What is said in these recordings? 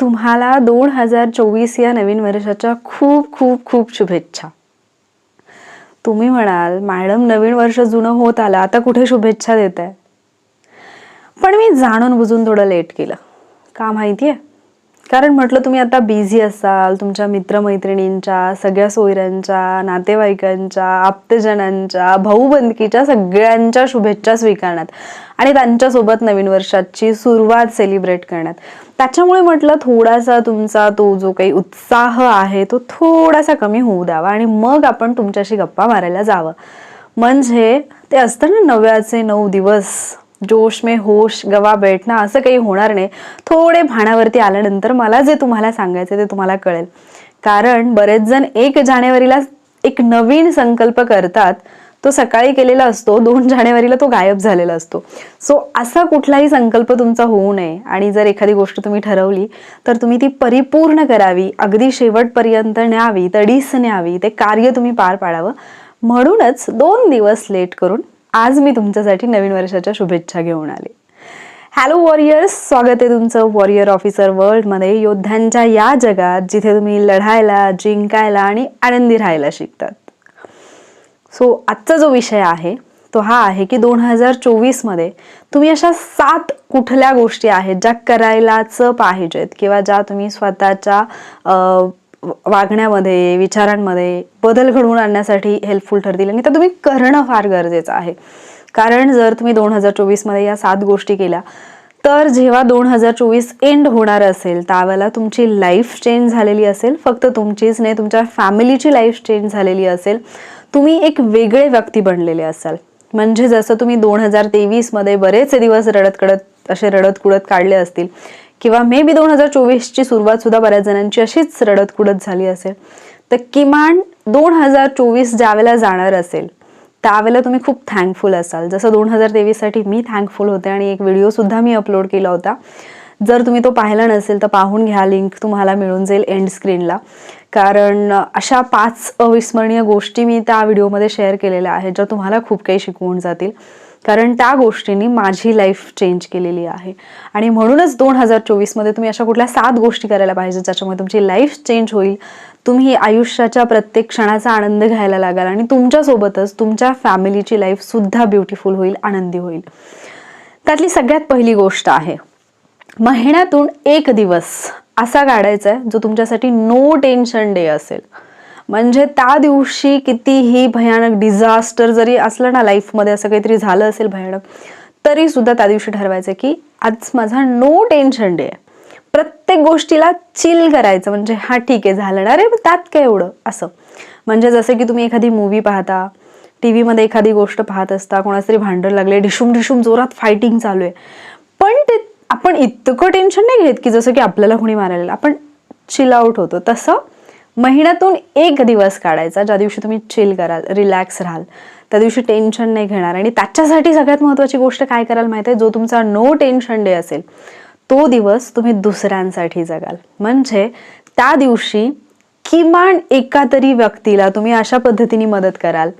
तुम्हाला दोन हजार चोवीस या नवीन वर्षाच्या खूप खूप खूप शुभेच्छा. तुम्ही म्हणाल मॅडम नवीन वर्ष जुनं होत आलं आता कुठे शुभेच्छा देत आहे पण मी जाणून बुजून थोडं लेट केलं. का माहिती आहे कारण म्हटलं तुम्ही आता बिझी असाल तुमच्या मित्रमैत्रिणींच्या सगळ्या सोयऱ्यांच्या नातेवाईकांच्या आप्तजनांच्या भाऊबंदकीच्या सगळ्यांच्या शुभेच्छा स्वीकारण्यात आणि त्यांच्यासोबत नवीन वर्षाची सुरुवात सेलिब्रेट करण्यात. त्याच्यामुळे म्हटलं थोडासा तुमचा तो जो काही उत्साह आहे तो थोडासा कमी होऊ द्यावा आणि मग आपण तुमच्याशी गप्पा मारायला जावं. म्हणजे ते असतं ना नव्याचे नऊ दिवस. जोश में होश गवा बैठणं असं काही होणार नाही. थोडे भाण्यावरती आल्यानंतर मला जे तुम्हाला सांगायचं ते तुम्हाला कळेल. कारण बरेच जण एक जानेवारीला एक नवीन संकल्प करतात. तो सकाळी केलेला असतो दोन जानेवारीला तो गायब झालेला असतो. सो असा कुठलाही संकल्प तुमचा होऊ नये. आणि जर एखादी गोष्ट तुम्ही ठरवली तर तुम्ही ती परिपूर्ण करावी. अगदी शेवटपर्यंत न्यावी तडीस न्यावी ते कार्य तुम्ही पार पाडावं. म्हणूनच दोन दिवस लेट करून आज मी तुमच्यासाठी नवीन वर्षाच्या शुभेच्छा घेऊन आले. हॅलो वॉरियर्स स्वागत आहे तुमचं वॉरियर ऑफिसर वर्ल्डमध्ये योद्ध्यांच्या या जगात जिथे तुम्ही लढायला जिंकायला आणि आनंदी राहायला शिकतात. सो आजचा जो विषय आहे तो हा आहे की दोन हजार चोवीसमध्ये तुम्ही अशा सात कुठल्या गोष्टी आहेत ज्या करायलाच पाहिजेत किंवा ज्या तुम्ही स्वतःच्या वागण्यामध्ये विचारांमध्ये बदल घडवून आणण्यासाठी हेल्पफुल ठरतील. आणि त्या तुम्ही करणं फार गरजेचं आहे. कारण जर तुम्ही दोन हजार चोवीसमध्ये या सात गोष्टी केल्या तर जेव्हा दोन हजार चोवीस एंड होणार असेल त्यावेळेला तुमची लाईफ चेंज झालेली असेल. फक्त तुमचीच नाही तुमच्या फॅमिलीची लाईफ चेंज झालेली असेल. तुम्ही एक वेगळे व्यक्ती बनलेले असाल. म्हणजे जसं तुम्ही दोन हजार तेवीसमध्ये बरेच दिवस रडत कडत असे रडत कुडत काढले असतील किंवा मे बी दोन हजार चोवीसची सुरुवात सुद्धा बऱ्याच जणांची अशीच रडत कुडत झाली असेल. तर किमान दोन हजार चोवीस ज्यावेळेला जाणार असेल त्यावेळेला तुम्ही खूप थँकफुल असाल. जसं दोन हजार तेवीससाठी मी थँकफुल होते आणि एक व्हिडिओ सुद्धा मी अपलोड केला होता. जर तुम्ही तो पाहिला नसेल तर पाहून घ्या लिंक तुम्हाला मिळून जाईल एंड स्क्रीनला कारण अशा पाच अविस्मरणीय गोष्टी मी त्या व्हिडिओमध्ये शेअर केलेल्या आहेत ज्या तुम्हाला खूप काही शिकवून जातील. कारण त्या गोष्टींनी माझी लाईफ चेंज केलेली आहे. आणि म्हणूनच दोन हजार चोवीसमध्ये तुम्ही अशा कुठल्या सात गोष्टी करायला पाहिजे ज्याच्यामुळे तुमची लाईफ चेंज होईल. तुम्ही आयुष्याच्या प्रत्येक क्षणाचा आनंद घ्यायला लागाल आणि तुमच्यासोबतच तुमच्या फॅमिलीची लाईफसुद्धा ब्युटिफुल होईल आनंदी होईल. त्यातली सगळ्यात पहिली गोष्ट आहे महिन्यातून एक दिवस असा काढायचा आहे जो तुमच्यासाठी नो टेन्शन डे असेल. म्हणजे त्या दिवशी कितीही भयानक डिझास्टर जरी असलं ना लाईफमध्ये असं काहीतरी झालं असेल भयानक तरी सुद्धा त्या दिवशी ठरवायचं की आज माझा नो टेन्शन डे आहे. प्रत्येक गोष्टीला चिल करायचं म्हणजे हा ठीक आहे झालं ना रे त्यात काय एवढं? असं. म्हणजे जसं की तुम्ही एखादी मूवी पाहता टी व्हीमध्ये एखादी गोष्ट पाहत असता कोणाचं तरी भांडण लागले ढिशूम ढिशूम जोरात फायटिंग चालू आहे. पण ते आपण इतकं टेन्शन नाही घेत की जसं की आपल्याला कोणी मारायला आपण चिल आउट होतो. तसं महिन्यातून एक दिवस काढायचा ज्या दिवशी तुम्ही चिल कराल रिलॅक्स राहाल. त्या दिवशी टेन्शन नाही घेणार. आणि त्याच्यासाठी सगळ्यात महत्त्वाची गोष्ट काय कराल माहिती आहे? जो तुमचा नो टेन्शन डे असेल तो दिवस तुम्ही दुसऱ्यांसाठी जगाल. म्हणजे त्या दिवशी किमान एका तरी व्यक्तीला तुम्ही अशा पद्धतीने मदत कराल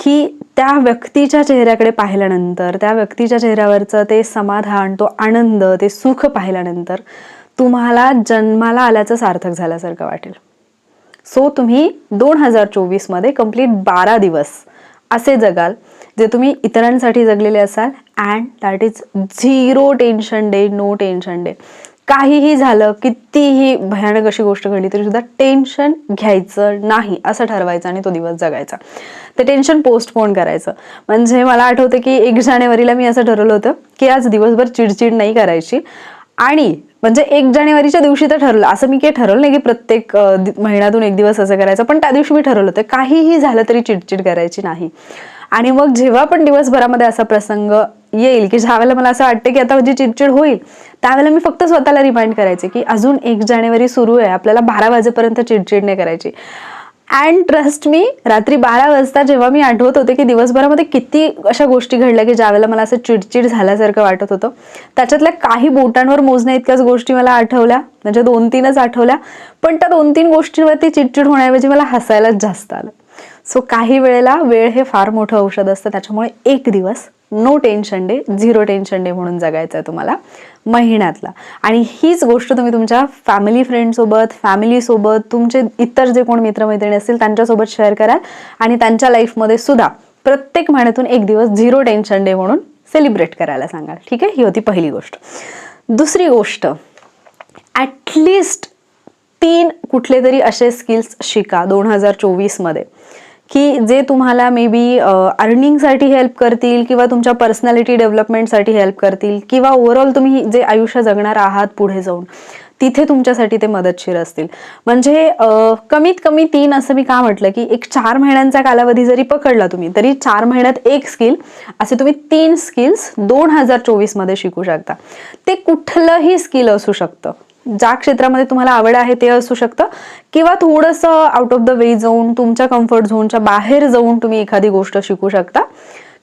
की त्या व्यक्तीच्या चेहऱ्याकडे पाहिल्यानंतर त्या व्यक्तीच्या चेहऱ्यावरचं ते समाधान तो आनंद ते सुख पाहिल्यानंतर तुम्हाला जन्माला आल्याचं सार्थक झाल्यासारखं वाटेल. सो तुम्ही दोन हजार चोवीसमध्ये कंप्लीट बारा दिवस असे जगाल जे तुम्ही इतरांसाठी जगलेले असाल. And that is zero tension day no tension day काहीही झालं कितीही भयानक अशी गोष्ट घडली तरी सुद्धा टेन्शन घ्यायचं नाही असं ठरवायचं आणि तो दिवस जगायचा. ते टेन्शन पोस्टपोन करायचं. म्हणजे मला आठवतं की एक जानेवारीला मी असं ठरवलं होतं की आज दिवसभर चिडचिड नाही करायची. आणि म्हणजे एक जानेवारीच्या दिवशी तर ठरलं. असं मी काही ठरवलं नाही की प्रत्येक महिन्यातून एक दिवस असं करायचं पण त्या दिवशी मी ठरवलं होतं. काहीही झालं तरी चिडचिड करायची नाही. आणि मग जेव्हा पण दिवसभरामध्ये असा प्रसंग येईल की ज्यावेळेला मला असं वाटतं की आता माझी चिडचिड होईल त्यावेळेला मी फक्त स्वतःला रिमाइंड करायचे की अजून एक जानेवारी सुरू आहे. आपल्याला बारा वाजेपर्यंत चिडचिड नाही करायची. अँड ट्रस्ट मी रात्री बारा वाजता जेव्हा मी आठवत होते की दिवसभरामध्ये किती अशा गोष्टी घडल्या की ज्यावेळेला मला असं चिडचिड झाल्यासारखं वाटत होतं त्याच्यातल्या काही बोटांवर मोजण्या इतक्याच गोष्टी मला आठवल्या म्हणजे दोन तीनच आठवल्या पण त्या दोन तीन गोष्टींवरती चिडचिड होण्याऐवजी मला हसायलाच जास्त आलं. सो काही वेळेला वेळ हे फार मोठं औषध असतं. त्याच्यामुळे एक दिवस no tension day zero tension day म्हणून जगायचं आहे तुम्हाला महिन्यातला. आणि हीच गोष्ट तुम्ही तुमच्या फॅमिली फ्रेंडसोबत फॅमिलीसोबत तुमचे इतर जे कोण मित्रमैत्रिणी असतील त्यांच्यासोबत शेअर कराल. आणि त्यांच्या लाईफमध्ये सुद्धा प्रत्येक महिन्यातून एक दिवस झिरो टेन्शन डे म्हणून सेलिब्रेट करायला सांगाल. ठीक आहे? ही होती पहिली गोष्ट. दुसरी गोष्ट ॲटलिस्ट तीन कुठले तरी असे स्किल्स शिका दोन हजार चोवीसमध्ये की जे तुम्हाला मे बी अर्निंगसाठी हेल्प करतील किंवा तुमच्या पर्सनॅलिटी डेव्हलपमेंटसाठी हेल्प करतील किंवा ओव्हरऑल तुम्ही जे आयुष्य जगणार आहात पुढे जाऊन तिथे तुमच्यासाठी ते मदतशीर असतील. म्हणजे कमीत कमी तीन असं मी का म्हटलं की एक चार महिन्यांचा कालावधी जरी पकडला तुम्ही तरी चार महिन्यात एक स्किल असे तुम्ही तीन स्किल्स दोन हजार चोवीसमध्ये शिकू शकता. ते कुठलंही स्किल असू शकतं. ज्या क्षेत्रामध्ये तुम्हाला आवड आहे ते असू शकतं. किंवा थोडंसं आउट ऑफ द वे जाऊन तुमच्या कम्फर्ट झोनच्या बाहेर जाऊन तुम्ही एखादी गोष्ट शिकू शकता.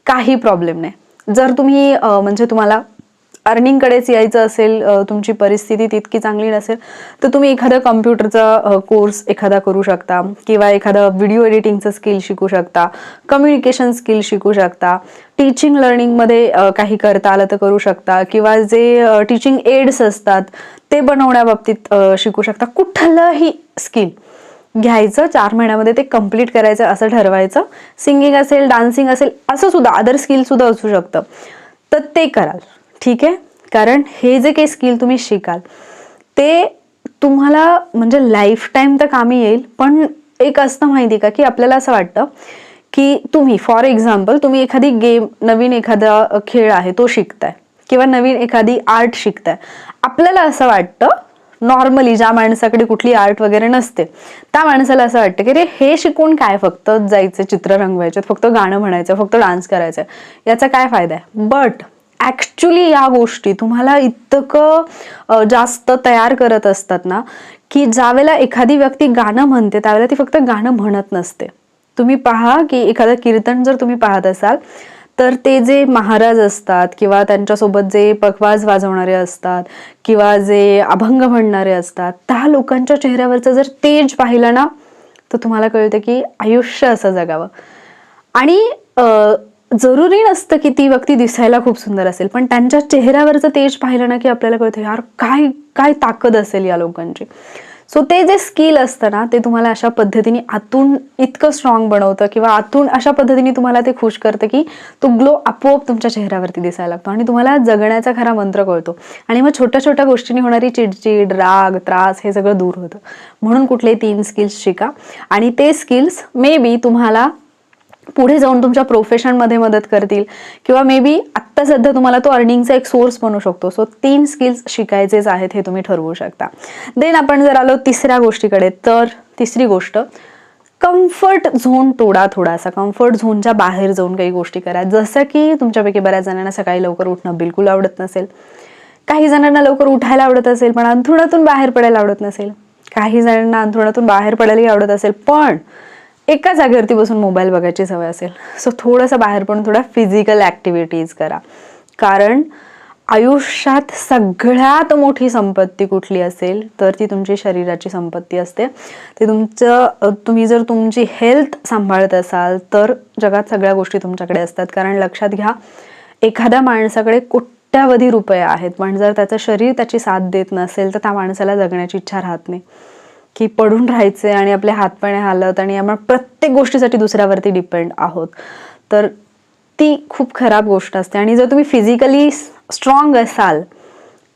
काही प्रॉब्लेम नाही. जर तुम्ही म्हणजे तुम्हाला अर्निंगकडेच यायचं असेल तुमची परिस्थिती तितकी चांगली नसेल तर तुम्ही एखादा कम्प्युटरचा कोर्स एखादा करू शकता किंवा एखादा व्हिडिओ एडिटिंगचं स्किल शिकू शकता कम्युनिकेशन स्किल शिकू शकता टीचिंग लर्निंगमध्ये काही करता आलं तर करू शकता किंवा जे टीचिंग एड्स असतात ते बनवण्याबाबतीत शिकू शकता. कुठलंही स्किल घ्यायचं चार महिन्यामध्ये ते कंप्लीट करायचं असं ठरवायचं. सिंगिंग असेल डान्सिंग असेल असं सुद्धा अदर स्किल सुद्धा असू शकतं. तर ते कराल. ठीक आहे? कारण हे जे काही स्किल तुम्ही शिकाल ते तुम्हाला म्हणजे लाईफ टाईम तर कामी येईल पण एक असतं माहिती का की आपल्याला असं वाटतं की तुम्ही फॉर एक्झाम्पल तुम्ही एखादी गेम नवीन एखादा खेळ आहे तो शिकताय किंवा नवीन एखादी आर्ट शिकताय. आपल्याला असं वाटतं नॉर्मली ज्या माणसाकडे कुठली आर्ट वगैरे नसते त्या माणसाला असं वाटतं की रे हे शिकून काय फक्त जायचं चित्र रंगवायचे फक्त गाणं म्हणायचं फक्त डान्स करायचं याचा काय फायदा आहे? बट ॲक्च्युली या गोष्टी तुम्हाला इतकं जास्त तयार करत असतात ना की ज्यावेळेला एखादी व्यक्ती गाणं म्हणते त्यावेळेला ती फक्त गाणं म्हणत नसते. तुम्ही पहा की एखादं कीर्तन जर तुम्ही पाहत असाल तर ते जे महाराज असतात किंवा त्यांच्यासोबत जे पखवाज वाजवणारे असतात किंवा जे अभंग म्हणणारे असतात त्या लोकांच्या चेहऱ्यावरचं जर तेज पाहिलं ना तर तुम्हाला कळतं की आयुष्य असं जगावं. आणि जरुरी नसतं की ती व्यक्ती दिसायला खूप सुंदर असेल पण त्यांच्या चेहऱ्यावरचं तेज पाहिलं ना की आपल्याला कळतं यार काय काय ताकद असेल या लोकांची. सो ते जे स्किल असतं ना ते तुम्हाला अशा पद्धतीने आतून इतकं स्ट्रॉंग बनवतं किंवा आतून अशा पद्धतीने तुम्हाला ते खुश करतं की तो ग्लो आपोआप तुमच्या चेहऱ्यावरती दिसायला लागतो आणि तुम्हाला जगण्याचा खरा मंत्र कळतो. आणि मग छोट्या छोट्या गोष्टींनी होणारी चिडचिड राग त्रास हे सगळं दूर होतं. म्हणून कुठले तीन स्किल्स शिका. आणि ते स्किल्स मे बी तुम्हाला पुढे जाऊन तुमच्या प्रोफेशनमध्ये मदत करतील. किंवा मे बी आत्ता सध्या तुम्हाला तो अर्निंगचा एक सोर्स बनू शकतो. सो तीन स्किल्स शिकायचेच आहेत हे तुम्ही ठरवू शकता. देन आपण जर आलो तिसऱ्या गोष्टीकडे तर तिसरी गोष्ट कम्फर्ट झोन तोडा थोडासा. कम्फर्ट झोनच्या बाहेर जाऊन काही गोष्टी करा. जसं की तुमच्यापैकी बऱ्याच जणांना सकाळी लवकर उठणं बिलकुल आवडत नसेल. काही जणांना लवकर उठायला आवडत असेल पण अंथरुणातून बाहेर पडायला आवडत नसेल. काही जणांना अंथरुणातून बाहेर पडायलाही आवडत असेल पण एका जागेवरती बसून मोबाईल बघायची सवय असेल. सो थोडंसं बाहेर पडून थोडा फिजिकल ॲक्टिव्हिटीज करा. कारण आयुष्यात सगळ्यात मोठी संपत्ती कुठली असेल तर ती तुमची शरीराची संपत्ती असते. ते तुमचं तुम्ही जर तुमची हेल्थ सांभाळत असाल तर जगात सगळ्या गोष्टी तुमच्याकडे असतात. कारण लक्षात घ्या एखाद्या माणसाकडे कोट्यावधी रुपये आहेत. पण जर त्याचं शरीर त्याची साथ देत नसेल तर त्या माणसाला जगण्याची इच्छा राहत नाही. की पडून राहायचे आणि आपले हातपाय हालत आणि आपण प्रत्येक गोष्टीसाठी दुसऱ्यावरती डिपेंड आहोत. तर ती खूप खराब गोष्ट असते. आणि जर तुम्ही फिजिकली स्ट्रॉंग असाल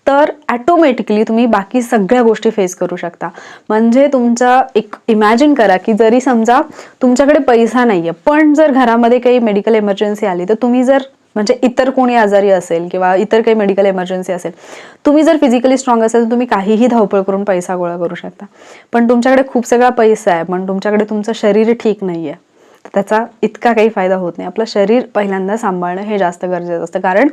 तर ॲटोमॅटिकली तुम्ही बाकी सगळ्या गोष्टी फेस करू शकता. म्हणजे तुमचा एक इमॅजिन करा की जरी समजा तुमच्याकडे पैसा नाही आहे पण जर घरामध्ये काही मेडिकल इमर्जन्सी आली तर तुम्ही जर म्हणजे इतर कोणी आजारी असेल किंवा इतर काही मेडिकल इमर्जन्सी असेल तुम्ही जर फिजिकली स्ट्रॉंग असेल तर तुम्ही काहीही धावपळ करून पैसा गोळा करू शकता. पण तुमच्याकडे खूप सगळा पैसा आहे पण तुमच्याकडे तुमचं शरीर ठीक नाही आहे त्याचा इतका काही फायदा होत नाही. आपलं शरीर पहिल्यांदा सांभाळणं हे जास्त गरजेचं असतं. कारण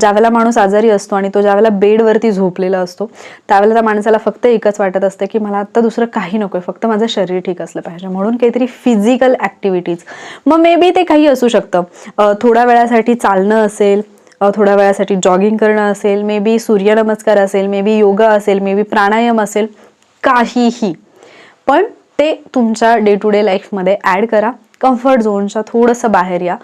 ज्यावेळेला माणूस आजारी असतो आणि तो ज्यावेळेला बेडवरती झोपलेला असतो त्यावेळेला त्या माणसाला फक्त एकच वाटत असतं की मला आत्ता दुसरं काही नको फक्त माझं शरीर ठीक असलं पाहिजे. म्हणून काहीतरी फिजिकल ॲक्टिव्हिटीज मग मे बी ते काही असू शकतं. थोड्या वेळासाठी चालणं असेल थोड्या वेळासाठी जॉगिंग करणं असेल मे बी सूर्यनमस्कार असेल मे बी योगा असेल मे बी प्राणायाम असेल काहीही. पण ते तुमच्या डे टू डे लाईफमध्ये ॲड करा. कम्फर्ट झोनच्या थोडंसं बाहेर या.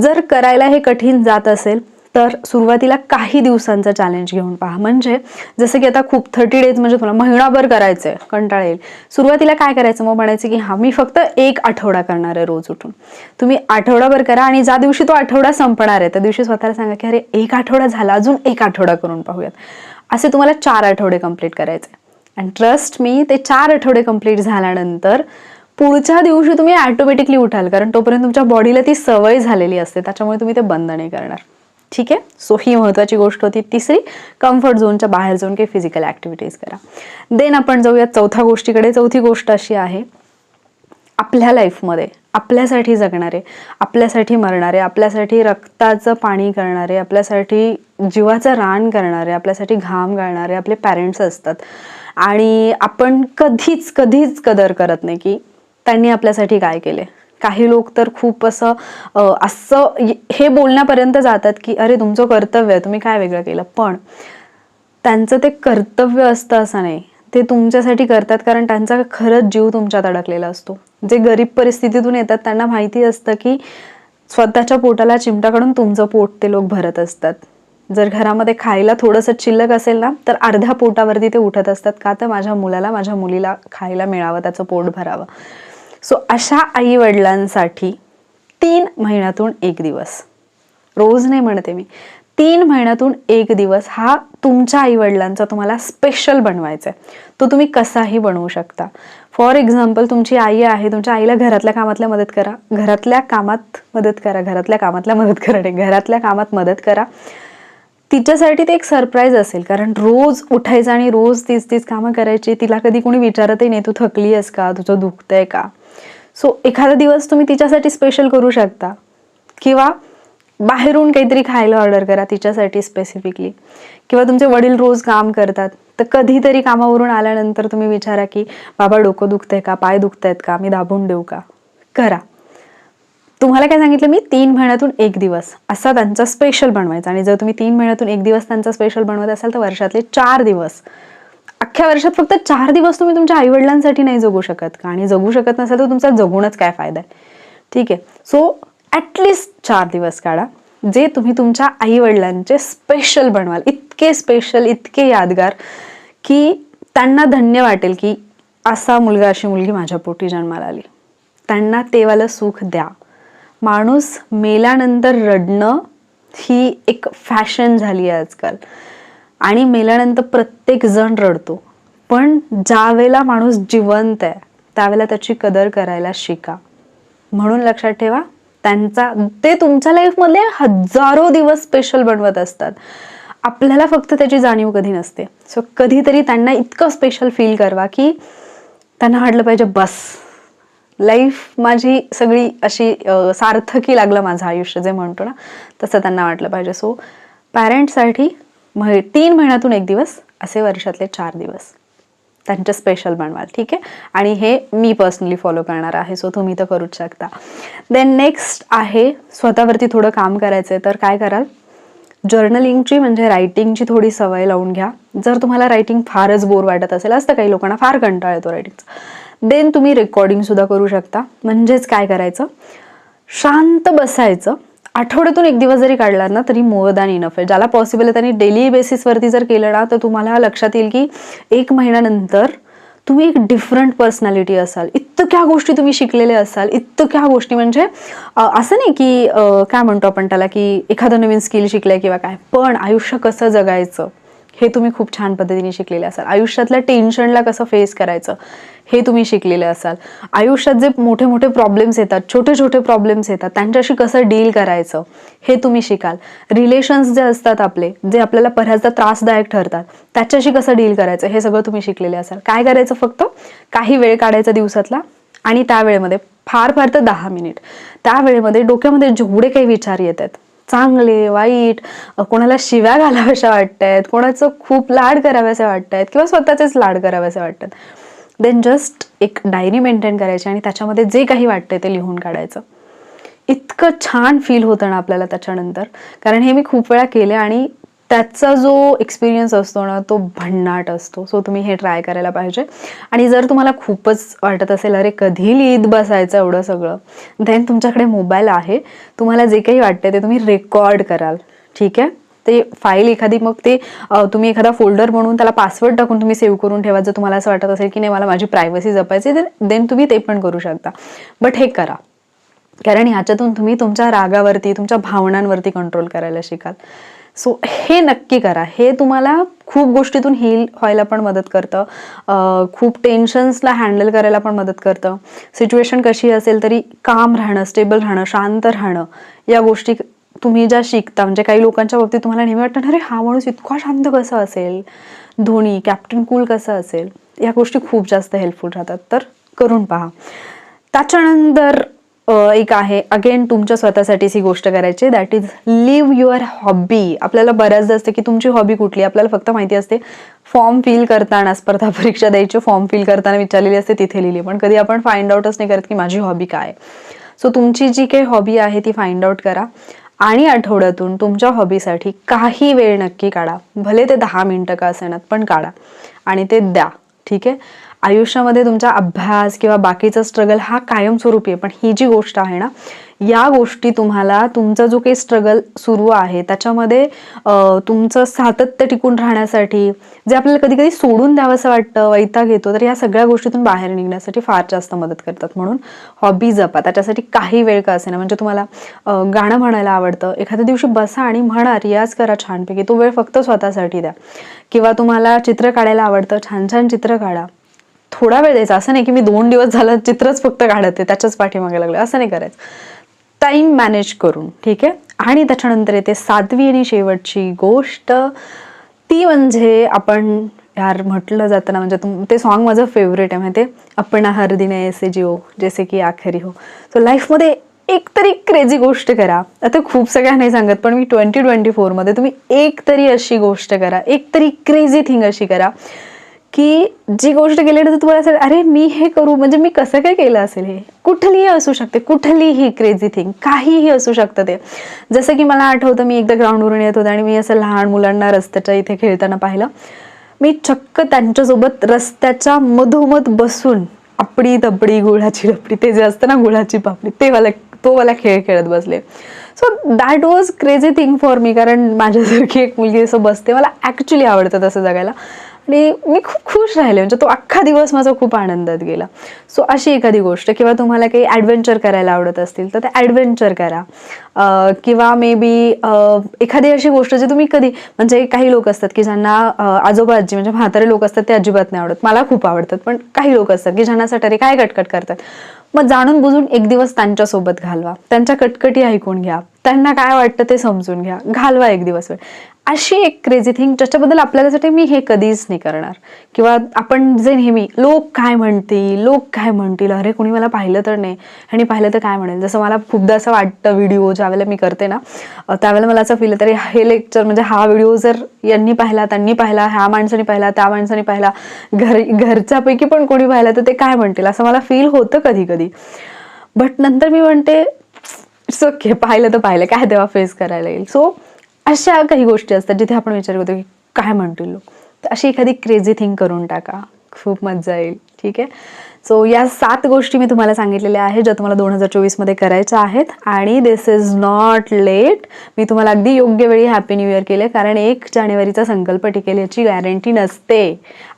जर करायला हे कठीण जात असेल तर सुरुवातीला काही दिवसांचा चॅलेंज घेऊन पहा. म्हणजे जसं की आता खूप थर्टी डेज म्हणजे तुला महिनाभर करायचंय कंटाळा येईल सुरुवातीला काय करायचं? मग म्हणायचं की हा मी फक्त एक आठवडा करणार आहे रोज उठून. तुम्ही आठवडाभर करा आणि ज्या दिवशी तो आठवडा संपणार आहे त्या दिवशी स्वतःला सांगा की अरे एक आठवडा झाला अजून एक आठवडा करून पाहूयात. असे तुम्हाला चार आठवडे कंप्लीट करायचे. आणि ट्रस्ट मी ते चार आठवडे कंप्लीट झाल्यानंतर पुढच्या दिवशी तुम्ही ॲटोमॅटिकली उठाल कारण तोपर्यंत तुमच्या बॉडीला ती सवय झालेली असते त्याच्यामुळे तुम्ही ते बंद नाही करणार. ठीक आहे? सो ही महत्त्वाची गोष्ट होती. तिसरी कम्फर्ट झोनच्या बाहेर जाऊन काही फिजिकल ॲक्टिव्हिटीज करा. देन आपण जाऊया चौथ्या गोष्टीकडे. चौथी गोष्ट अशी आहे आपल्या लाईफमध्ये आपल्यासाठी जगणारे आपल्यासाठी मरणारे आपल्यासाठी रक्ताचं पाणी करणारे आपल्यासाठी जीवाचं रान करणारे आपल्यासाठी घाम गाळणारे आपले पॅरेंट्स असतात. आणि आपण कधीच कधीच कदर करत नाही की त्यांनी आपल्यासाठी काय केले? काही लोक तर खूप असं असं हे बोलण्यापर्यंत जातात की अरे तुमचं कर्तव्य आहे तुम्ही काय वेगळं केलं? पण त्यांचं ते कर्तव्य असतं असं नाही. ते तुमच्यासाठी करतात कारण त्यांचा खरंच जीव तुमच्यात अडकलेला असतो. जे गरीब परिस्थितीतून येतात त्यांना माहिती असतं की स्वतःच्या पोटाला चिमटाकडून तुमचं पोट ते लोक भरत असतात. जर घरामध्ये खायला थोडंसं शिल्लक असेल ना तर अर्ध्या पोटावरती ते उठत असतात. का तर माझ्या मुलाला माझ्या मुलीला खायला मिळावं त्याचं पोट भरावं. सो अशा आई वडिलांसाठी तीन महिन्यातून एक दिवस. रोज नाही म्हणते मी. तीन महिन्यातून एक दिवस हा तुमच्या आईवडिलांचा तुम्हाला स्पेशल बनवायचा आहे तो तुम्ही कसाही बनवू शकता. फॉर एक्झाम्पल तुमची आई आहे तुमच्या आईला घरातल्या कामातल्या मदत करा. घरातल्या कामात मदत करा. घरातल्या कामातल्या मदत करा. नाही घरातल्या कामात मदत करा. तिच्यासाठी ते एक सरप्राईज असेल. कारण रोज उठायचं आणि रोज तीच तीच कामं करायची. तिला कधी कोणी विचारतही नाही तू थकली आहेस का? तुझं दुखतंय का? सो एखादा दिवस तुम्ही तिच्यासाठी स्पेशल करू शकता. किंवा बाहेरून काहीतरी खायला ऑर्डर करा तिच्यासाठी स्पेसिफिकली किंवा तुमचे वडील रोज काम करतात तर कधीतरी कामावरून आल्यानंतर तुम्ही विचारा की बाबा डोकं दुखतंय का? पाय दुखत आहेत का? मी दाबून देऊ का? करा. तुम्हाला काय सांगितलं मी? तीन महिन्यातून एक दिवस. असा त्यांचा स्पेशल बनवायचा. आणि जर तुम्ही तीन महिन्यातून एक दिवस त्यांचा स्पेशल बनवत असाल तर वर्षातले चार दिवस. अख्ख्या वर्षात फक्त चार दिवस तुम्ही तुमच्या आईवडिलांसाठी नाही जगू शकत का? आणि जगू शकत नसाल तर तुमचा जगूनच काय फायदा आहे? ठीक आहे. सो ॲटलिस्ट चार दिवस काढा. जे तुम्ही तुमच्या आईवडिलांचे स्पेशल बनवाल. इतके स्पेशल इतके यादगार की त्यांना धन्य वाटेल की असा मुलगा अशी मुलगी माझ्या पोटी जन्माला आली. त्यांना तेवालं सुख द्या. माणूस मेल्यानंतर रडणं ही एक फॅशन झाली आहे आजकाल. आणि मेल्यानंतर प्रत्येक जण रडतो. पण ज्या वेळेला माणूस जिवंत आहे त्यावेळेला त्याची कदर करायला शिका. म्हणून लक्षात ठेवा त्यांचा ते तुमच्या लाईफमधले हजारो दिवस स्पेशल बनवत असतात. आपल्याला फक्त त्याची जाणीव कधी नसते. सो कधीतरी त्यांना इतकं स्पेशल फील करवा की त्यांना वाटलं पाहिजे बस. लाईफ माझी सगळी अशी सार्थकी लागलं माझं आयुष्य जे म्हणतो ना तसं त्यांना वाटलं पाहिजे. सो पॅरेंट्ससाठी मह तीन महिन्यातून एक दिवस असे वर्षातले चार दिवस. त्यांचे स्पेशल बनवाल ठीक आहे? आणि हे मी पर्सनली फॉलो करणार आहे सो तुम्ही तर करूच शकता. देन नेक्स्ट आहे स्वतःवरती थोडं काम करायचं आहे तर काय कराल? जर्नलिंगची म्हणजे रायटिंगची थोडी सवय लावून घ्या. जर तुम्हाला रायटिंग फारच बोर वाटत असेल असतं काही लोकांना फार कंटाळ येतो रायटिंगचा देन तुम्ही रेकॉर्डिंग सुद्धा करू शकता. म्हणजेच काय करायचं? शांत बसायचं. आठवड्यातून एक दिवस जरी काढला ना तरी मोर दॅन इनफ आहे. ज्याला पॉसिबल आहे त्यांनी डेली बेसिसवरती जर केलं ना तर तुम्हाला लक्षात येईल की एक महिन्यानंतर तुम्ही एक डिफरंट पर्सनॅलिटी असाल. इतक्या गोष्टी तुम्ही शिकलेले असाल. इतक्या गोष्टी म्हणजे असं नाही की काय म्हणतो आपण त्याला की एखादं नवीन स्किल शिकलंय किंवा काय. पण आयुष्य कसं जगायचं? हे तुम्ही खूप छान पद्धतीने शिकलेले असाल. आयुष्यातल्या टेन्शनला कसं फेस करायचं हे तुम्ही शिकलेले असाल. आयुष्यात जे मोठे मोठे प्रॉब्लेम्स येतात छोटे छोटे प्रॉब्लेम्स येतात त्यांच्याशी कसं डील करायचं हे तुम्ही शिकाल. रिलेशन्स जे असतात आपले जे आपल्याला बऱ्याचदा त्रासदायक ठरतात त्याच्याशी कसं डील करायचं हे सगळं तुम्ही शिकलेले असाल. काय करायचं फक्त? काही वेळ काढायचा दिवसातला आणि त्या वेळेमध्ये फार फार तर दहा मिनिट त्या वेळेमध्ये डोक्यामध्ये जेवढे काही विचार येत आहेत चांगले वाईट कोणाला शिव्या घालाव्याशा वाटतायत कोणाचं खूप लाड कराव्यासे वाटतायत किंवा स्वतःचेच लाड कराव्यासे वाटतात. देन जस्ट एक डायरी मेंटेन करायची आणि त्याच्यामध्ये जे काही वाटतंय ते लिहून काढायचं. इतकं छान फील होतं ना आपल्याला त्याच्यानंतर. कारण हे मी खूप वेळा केले आणि त्याचा जो एक्सपिरियन्स असतो ना तो भन्नाट असतो. सो तुम्ही हे ट्राय करायला पाहिजे. आणि जर तुम्हाला खूपच वाटत असेल अरे कधी लिहित बसायचं एवढं सगळं देन तुमच्याकडे मोबाईल आहे. तुम्हाला जे काही वाटते ते तुम्ही रेकॉर्ड कराल. ठीक आहे? ते फाईल एखादी मग ते तुम्ही एखादा फोल्डर म्हणून त्याला पासवर्ड टाकून तुम्ही सेव्ह करून ठेवा. जर तुम्हाला असं वाटत असेल की नाही मला माझी प्रायव्हसी जपायची तर देन तुम्ही ते पण करू शकता. बट हे करा. कारण ह्याच्यातून तुम्ही तुमच्या रागावरती तुमच्या भावनांवरती कंट्रोल करायला शिकाल. सो हे नक्की करा. हे तुम्हाला खूप गोष्टीतून हील व्हायला पण मदत करतं. खूप टेन्शन्सला हँडल करायला पण मदत करतं. सिच्युएशन कशी असेल तरी काम राहणं स्टेबल राहणं शांत राहणं या गोष्टी तुम्ही ज्या शिकता म्हणजे काही लोकांच्या बाबतीत तुम्हाला नेहमी वाटतं अरे हा माणूस इतका शांत कसा असेल? धोनी कॅप्टन कूल कसं असेल? या गोष्टी खूप जास्त हेल्पफुल राहतात. तर करून पहा. त्याच्यानंतर एक आहे. अगेन तुमच्या स्वतःसाठीच ही गोष्ट करायची that is live your hobby आपल्याला बऱ्याचदा असते की तुमची हॉबी कुठली आपल्याला फक्त माहिती असते फॉर्म फिल करताना स्पर्धा परीक्षा द्यायची फॉर्म फिल करताना विचारलेली असते तिथे लिहिली. पण कधी आपण फाइंड आउटच नाही करत की माझी हॉबी काय सो तुमची जी काही हॉबी आहे ती फाइंड आउट करा. आणि आठवड्यातून तुमच्या हॉबीसाठी काही वेळ नक्की काढा. भले ते दहा मिनिटं का असेनात पण काढा. आणि ते द्या. ठीक आहे? आयुष्यामध्ये तुमचा अभ्यास किंवा बाकीचा स्ट्रगल हा कायमस्वरूपी आहे. पण ही जी गोष्ट आहे ना या गोष्टी तुम्हाला तुमचा जो काही स्ट्रगल सुरू आहे त्याच्यामध्ये तुमचं सातत्य टिकून राहण्यासाठी जे आपल्याला कधी कधी सोडून द्यावंसं वाटतं वैताग येतो तर या सगळ्या गोष्टीतून बाहेर निघण्यासाठी फार जास्त मदत करतात. म्हणून हॉबी जपा. त्याच्यासाठी काही वेळ का असेना. म्हणजे तुम्हाला गाणं म्हणायला आवडतं. एखाद्या दिवशी बसा आणि म्हणा रियाज करा छानपैकी. तो वेळ फक्त स्वतःसाठी द्या. किंवा तुम्हाला चित्र काढायला आवडतं छान छान चित्र काढा. थोडा वेळ द्यायचा. असं नाही की मी दोन दिवस झालं चित्रच फक्त काढत आहे त्याच्याच पाठीमागे लागलं. असं नाही करायचं. टाईम मॅनेज करून ठीक आहे? आणि त्याच्यानंतर येते सातवी आणि शेवटची गोष्ट. ती म्हणजे आपण यार म्हटलं जातं ना म्हणजे तुम ते सॉन्ग माझं फेवरेट आहे माहिती आपण हर दिन ऐसे जिओ जैसे की आखरी हो. सो लाईफमध्ये एक तरी क्रेझी गोष्ट करा. आता खूप सगळ्या नाही सांगत पण मी ट्वेंटी ट्वेंटी फोरमध्ये तुम्ही एक तरी अशी गोष्ट करा. एक तरी क्रेझी थिंग अशी करा. की जी गोष्ट केल्यानंतर तुम्हाला असेल अरे मी हे करू म्हणजे मी कसं काय केलं असेल हे? कुठलीही असू शकते कुठलीही क्रेझी थिंग काहीही असू शकतं ते. जसं की मला आठवतं मी एकदा ग्राउंडवरून येत होते आणि मी असं लहान मुलांना रस्त्याच्या इथे खेळताना पाहिलं. मी चक्क त्यांच्यासोबत रस्त्याच्या मधोमध बसून आपडी तपडी गुळाची लपडी ते जे असतं ना गुळाची पापडी ते मला तो वाला खेळ खेळत बसले. So that was crazy thing for me कारण माझ्यासारखी एक मुलगी असं बसते मला ॲक्च्युली आवडतं तसं जगायला. आणि मी खूप खुश राहिले. म्हणजे तो अख्खा दिवस माझा खूप आनंदात गेला. सो अशी एखादी गोष्ट किंवा तुम्हाला काही ॲडव्हेंचर करायला आवडत असतील तर ते ॲडव्हेंचर करा. किंवा मे बी एखादी अशी गोष्ट जी तुम्ही कधी म्हणजे काही लोक असतात की ज्यांना आजोबा आजी म्हणजे म्हातारे लोक असतात ते अजिबात नाही आवडत. मला खूप आवडतात पण काही लोक असतात की ज्यांना सटारी काय कटकट करतात. मग जाणून बुजून एक दिवस त्यांच्यासोबत घालवा. त्यांच्या कटकटी ऐकून घ्या. त्यांना काय वाटतं ते समजून घ्या. घालवा एक दिवस वेळ. अशी एक क्रेझी थिंग ज्याच्याबद्दल आपल्यासाठी मी हे कधीच नाही करणार. किंवा आपण जे नेहमी लोक काय म्हणतील लोक काय म्हणतील अरे कोणी मला पाहिलं तर नाही. आणि पाहिलं तर काय म्हणेल? जसं मला खूपदा असं वाटतं व्हिडिओ ज्यावेळेला मी करते ना त्यावेळेला मला असं फील तरी हे लेक्चर म्हणजे हा व्हिडिओ जर यांनी पाहिला त्यांनी पाहिला ह्या माणसाने पाहिला त्या माणसाने पाहिला घर घरच्यापैकी पण कोणी पाहिला तर ते काय म्हणतील? असं मला फील होतं कधी कधी बट नंतर मी म्हणते इट्स ओके पाहिलं तर पाहिलं. काय तेव्हा फेस करायला येईल? सो अशा काही गोष्टी असतात जिथे आपण विचार करतो की काय म्हणतील लोक? तर अशी एखादी क्रेझी थिंग करून टाका. खूप मजा येईल. ठीक आहे? सो या सात गोष्टी मी तुम्हाला सांगितलेल्या आहेत ज्या तुम्हाला दोन हजार चोवीसमध्ये करायच्या आहेत. आणि this is not let me तुम्हाला अगदी योग्य वेळी हॅपी न्यू इयर केले कारण एक जानेवारीचा संकल्प टिकेल याची गॅरंटी नसते.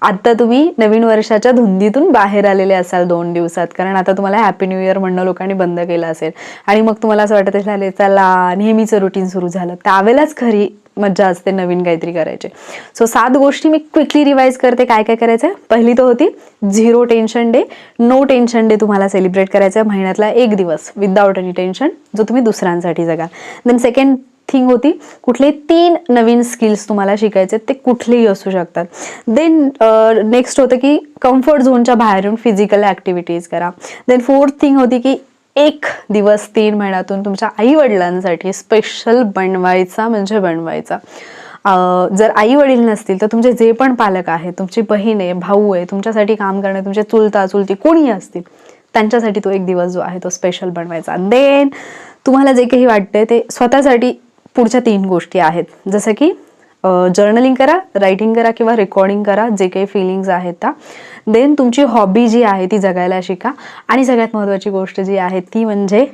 आत्ता तुम्ही नवीन वर्षाच्या धुंदीतून बाहेर आलेले असाल दोन दिवसात कारण आता तुम्हाला हॅपी न्यू इयर म्हणणं लोकांनी बंद केलं असेल. आणि मग तुम्हाला असं वाटत असेल चला नेहमीचं रुटीन सुरू झालं. त्यावेळेलाच खरी मज्जा असते नवीन काहीतरी करायचे. सो सात गोष्टी मी क्विकली रिवाईज करते. काय काय करायचं आहे पहिली तर होती zero tension day no tension day तुम्हाला सेलिब्रेट करायचा आहे महिन्यातला एक दिवस विदाउट एनी टेन्शन जो तुम्ही दुसऱ्यांसाठी जगाल देन सेकंड थिंग होती कुठले तीन नवीन स्किल्स तुम्हाला शिकायचे ते कुठलेही असू शकतात. देन नेक्स्ट होतं की कम्फर्ट झोनच्या बाहेरून फिजिकल ॲक्टिव्हिटीज करा. देन फोर्थ थिंग होती की एक दिवस तीन महिन्यातून तुमच्या आई वडिलांसाठी स्पेशल बनवायचा म्हणजे बनवायचा. जर आई वडील नसतील तर तुमचे जे पण पालक आहेत तुमची बहीण आहे भाऊ आहे तुमच्यासाठी काम करणे तुमचे चुलता चुलती कोणी असतील त्यांच्यासाठी तो एक दिवस जो आहे तो स्पेशल बनवायचा. देन तुम्हाला जे काही वाटतंय ते स्वतःसाठी पुढच्या तीन गोष्टी आहेत. जसं की जर्नलिंग करा रायटिंग करा किंवा रेकॉर्डिंग करा जे काही फिलिंग्ज आहेत त्या. देन तुमची हॉबी जी आहे ती जगायला शिका. आणि सगळ्यात महत्त्वाची गोष्ट जी आहे ती म्हणजे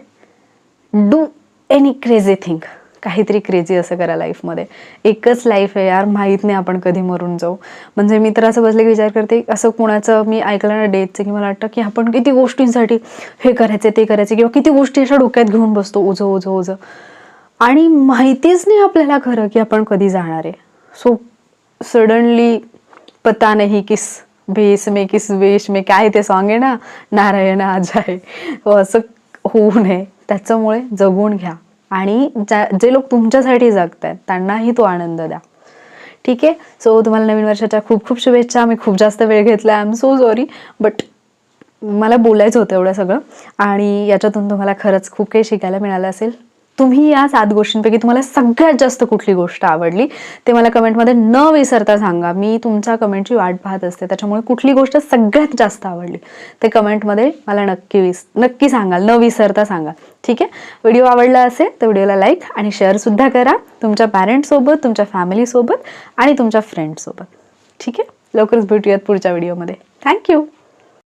डू एनी क्रेझी थिंग काहीतरी क्रेझी असं करा लाईफमध्ये एकच लाईफ आहे यार माहीत नाही आपण कधी मरून जाऊ. म्हणजे मी तर असं बसले की विचार करते असं कुणाचं मी ऐकलं ना डेथचं की मला वाटतं की आपण किती गोष्टींसाठी हे करायचे ते करायचे किंवा किती गोष्टी अशा डोक्यात घेऊन बसतो ओझं ओझं ओझं आणि माहितीच नाही आपल्याला खरं की आपण कधी जाणार आहे. सो सडनली पता नाही किस भेस मे किस वेश मे काय ते सॉंग आहे ना? नारायण आज आहे. असं होऊ नये. त्याच्यामुळे जगून घ्या. आणि ज्या जे लोक तुमच्यासाठी जगत आहेत त्यांनाही तो आनंद द्या. ठीक आहे? सो तुम्हाला नवीन वर्षाच्या खूप खूप शुभेच्छा. मी खूप जास्त वेळ घेतला. I am so sorry but मला बोलायचं होतं एवढं सगळं. आणि याच्यातून तुम्हाला खरंच खूप काही शिकायला मिळालं असेल. तुम्ही या सात गोष्टींपैकी तुम्हाला सगळ्यात जास्त कुठली गोष्ट आवडली ते मला कमेंटमध्ये न विसरता सांगा. मी तुमच्या कमेंटची वाट पाहत असते त्याच्यामुळे कुठली गोष्ट सगळ्यात जास्त आवडली ते कमेंटमध्ये मला नक्की विस नक्की सांगाल न विसरता सांगा. ठीक आहे? व्हिडिओ आवडला असेल तर व्हिडिओला लाईक आणि शेअरसुद्धा करा तुमच्या पॅरेंट्ससोबत तुमच्या फॅमिलीसोबत आणि तुमच्या फ्रेंडसोबत ठीक आहे? लवकरच भेटूयात पुढच्या व्हिडिओमध्ये. थँक्यू